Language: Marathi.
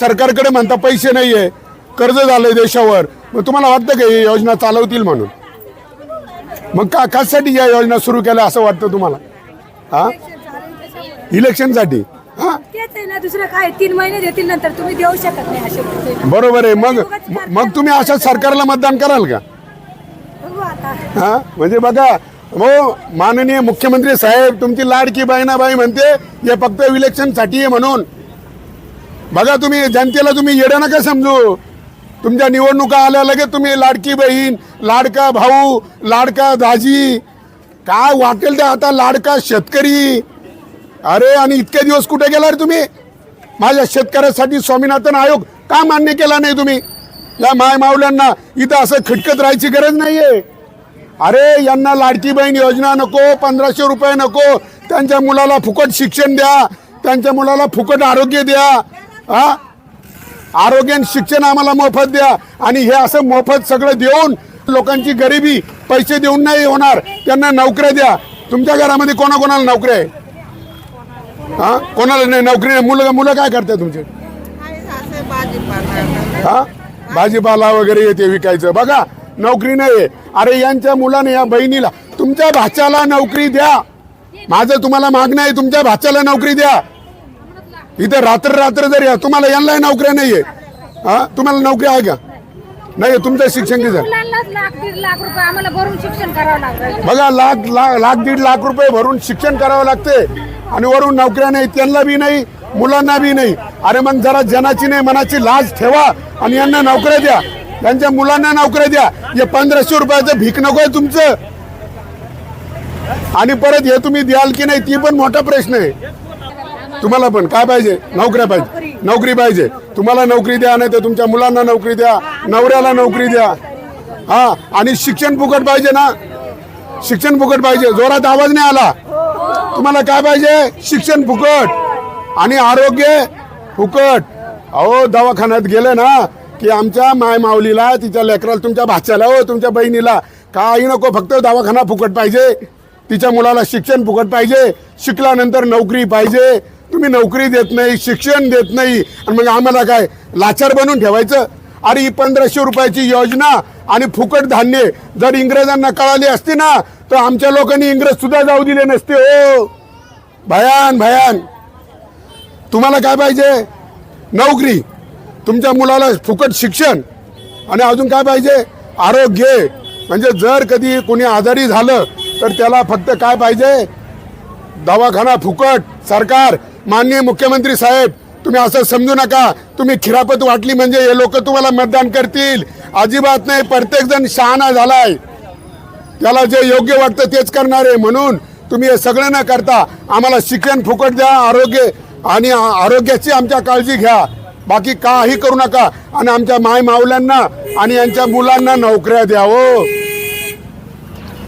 सरकारकडे म्हणता पैसे नाहीये कर्ज झालंय देशावर. मग तुम्हाला वाटतं का ही योजना चालवतील म्हणून? मग का कशासाठी या योजना सुरू केल्या असं वाटतं तुम्हाला? हा? इलेक्शनसाठी. हा? तेच आहे ना दुसरं काय? तीन महिने देतील नंतर तुम्ही देऊ शकत नाही असे पैसे. बरोबर आहे. मग मग तुम्ही अशा सरकारला मतदान कराल का? बघू आता. हा? म्हणजे बघा हो माननीय मुख्यमंत्री साहेब तुमची लाडकी बहिणाबाई म्हणते हे फक्त इलेक्शनसाठी आहे म्हणून. बघा तुम्ही जनतेला तुम्ही येडं नका समजू. तुमच्या निवडणुका आल्या लगेच तुम्ही लाडकी बहीण लाडका भाऊ लाडका दाजी. काय वाटेल ते आता लाडका शेतकरी? अरे आणि इतके दिवस कुठे गेला रे तुम्ही? माझ्या शेतकऱ्यासाठी स्वामीनाथन आयोग का मान्य केला नाही तुम्ही? या माय मावल्यांना इथं असं खटकत राहायची गरज नाही आहे अरे यांना लाडकी बहीण योजना नको पंधराशे रुपये नको त्यांच्या मुलाला फुकट शिक्षण द्या त्यांच्या मुलाला फुकट आरोग्य द्या. हा? आरोग्य आणि शिक्षण आम्हाला मोफत द्या. आणि हे असं मोफत सगळं देऊन लोकांची गरिबी पैसे देऊन नाही होणार. त्यांना नोकऱ्या द्या. तुमच्या घरामध्ये कोणाकोणाला नोकऱ्या आहे? हा? कोणाला नाही नोकरी नाही. मुलं मुलं काय करतात तुमचे? हा? भाजीपाला वगैरे येते विकायचं. बघा नोकरी नाही अरे यांच्या मुलाने या बहिणीला तुमच्या भाच्याला नोकरी द्या. माझं तुम्हाला मागणं आहे तुमच्या भाच्याला नोकरी द्या. इथं रात्र रात्र जरी आहे, तुम्हाला यांना नोकऱ्या नाहीये. हा? तुम्हाला नोकरी आहे का? नाही तुमचं शिक्षण किती झालं? मुलांनाच लाख दीड लाख रुपये आम्हाला भरून शिक्षण करावं बघा लाख लाख लाख दीड लाख रुपये भरून शिक्षण करावं लागते. आणि वरून नोकऱ्या नाही त्यांना बी नाही मुलांना बी नाही. अरे मग जरा जनाची नाही मनाची लाज ठेवा आणि यांना नोकऱ्या द्या. त्यांच्या मुलांना नोकऱ्या द्या. हे पंधराशे रुपयाचं भीक नको आहे तुमचं. आणि परत हे तुम्ही द्याल की नाही ती पण मोठा प्रश्न आहे. तुम्हाला पण. काय पाहिजे? नोकऱ्या पाहिजे. नोकरी. पाहिजे. तुम्हाला नोकरी द्या नाही तर तुमच्या मुलांना नोकरी द्या नवऱ्याला नोकरी द्या. हा आणि शिक्षण फुकट पाहिजे ना? शिक्षण फुकट पाहिजे. जोरात आवाज नाही आला. तुम्हाला काय पाहिजे? शिक्षण फुकट. आणि आरोग्य फुकट. अहो दवाखान्यात गेले ना की आमच्या माय माऊलीला तिच्या लेकराला तुमच्या भाच्याला हो तुमच्या बहिणीला काही नको फक्त दवाखाना फुकट पाहिजे. तिच्या मुलाला शिक्षण फुकट पाहिजे. शिकल्यानंतर नोकरी पाहिजे. तुम्ही नोकरी देत नाही शिक्षण देत नाही आणि मग आम्हाला काय लाचार बनवून ठेवायचं? अरे ही पंधराशे रुपयाची योजना आणि फुकट धान्य जर इंग्रजांना कळाली असती ना तर आमच्या लोकांनी इंग्रज सुद्धा जाऊ दिले नसते हो. भयान भयान. तुम्हाला काय पाहिजे? नोकरी. तुमच्या मुलाला फुकट शिक्षण. आणि अजून काय पाहिजे? आरोग्य. म्हणजे जर कधी कोणी आजारी झालं तर त्याला फक्त काय पाहिजे? दवाखाना फुकट. सरकार माननीय मुख्यमंत्री साहेब तुम्ही असं समजू नका. तुम्ही खिरापत वाटली म्हणजे हे लोक तुम्हाला मतदान करतील. अजिबात नाही प्रत्येक जण शहाणा झालाय. त्याला जे योग्य वाटतं तेच करणार आहे म्हणून तुम्ही हे सगळं न करता आम्हाला शिक्षण फुकट द्या आरोग्य आणि आरोग्याची आमच्या काळजी घ्या. बाकी काही करू नका. आणि आमच्या माय मावल्यांना आणि यांच्या मुलांना नोकऱ्या द्या हो.